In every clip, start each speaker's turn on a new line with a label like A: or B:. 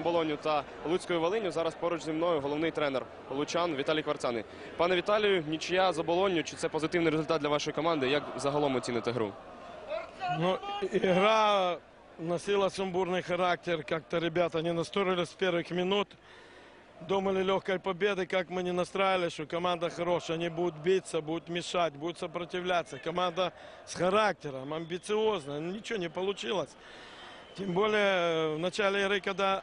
A: Болоню та Луцькою Волиню. Зараз поруч зі мною головний тренер Лучан Віталій Кварцаний. Пане Віталію, нічия за Болонью. Чи це позитивний результат для вашої команди? Як загалом оціните гру?
B: Ну, игра носила сумбурный характер. Как-то ребята не настроились с первых минут. Думали легкой победы, как мы не настраивали, что команда хорошая, они будут биться, будут мешать, будут сопротивляться. Команда с характером, амбициозная, ничего не получилось. Тем более э, в начале игры, когда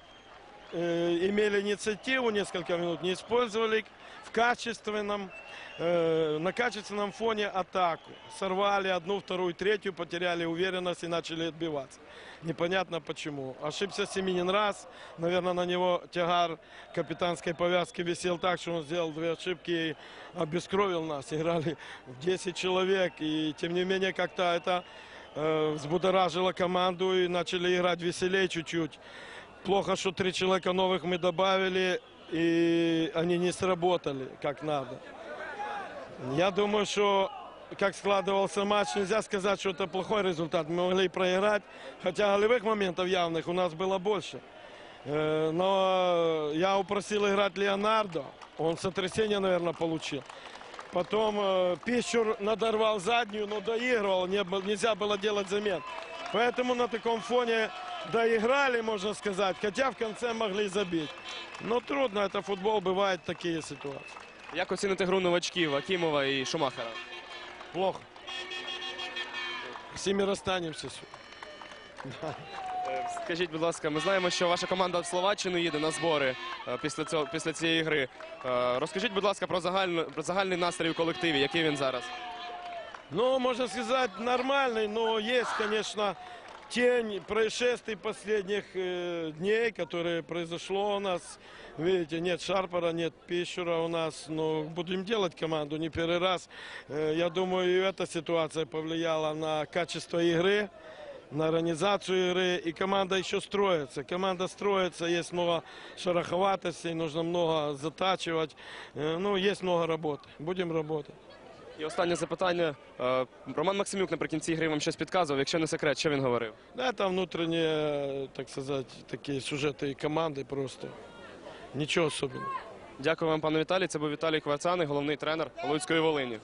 B: э, имели инициативу несколько минут, не использовали в качественном, э, на качественном фоне атаку. Сорвали одну, вторую, третью, потеряли уверенность и начали отбиваться. Непонятно почему. Ошибся Семенин раз. Наверное, на него тягар капитанской повязки висел так, что он сделал две ошибки и обескровил нас. Играли в 10 человек. И тем не менее, как-то это э, взбудоражило команду и начали играть веселее чуть-чуть. Плохо, что три человека новых мы добавили, и они не сработали как надо. Я думаю, что как складывался матч, нельзя сказать, что это плохой результат. Мы могли проиграть, хотя голевых моментов явных у нас было больше. Э, Но я упросил играть Леонардо, он сотрясение, наверное, получил. Потом э, Пищур надорвал заднюю, но доигрывал, нельзя было делать замен. Поэтому на таком фоне доиграли, можно сказать, хотя в конце могли забить. Но трудно, это футбол, бывают такие ситуации.
A: Як оціните гру новачків Акімова і Шумахера?
B: Плохо. Всеми расстанемся. сегодня.
A: Е, Скажіть, будь ласка, ми знаємо, що ваша команда в Словаччину їде на збори е, після цього після цієї гри. Е, Розкажіть, будь ласка, про загальну про загальний настрій у колективі, який він зараз.
B: Ну, можно сказать, нормальный, но есть, конечно, тень происшествий последних э, дней, которые произошло у нас. Видите, нет Шарпера, нет Пищура у нас. Но будем делать команду не первый раз. Э, я думаю, и эта ситуация повлияла на качество игры на организацию игры, и команда еще строится. Команда строится, есть много шероховатостей, нужно много затачивать. Э, Ну, есть много работы. Будем работать.
A: І останнє запитання. Е, Роман Максимюк наприкінці гри вам щось підказував. Якщо не секрет, що він говорив?
B: Да, это внутренние, так сказать, такие сюжеты и команды просто. Ничего особенного.
A: Дякую вам, пане Віталій. Це був Віталій Кварцаний, головний тренер Луцької Волині.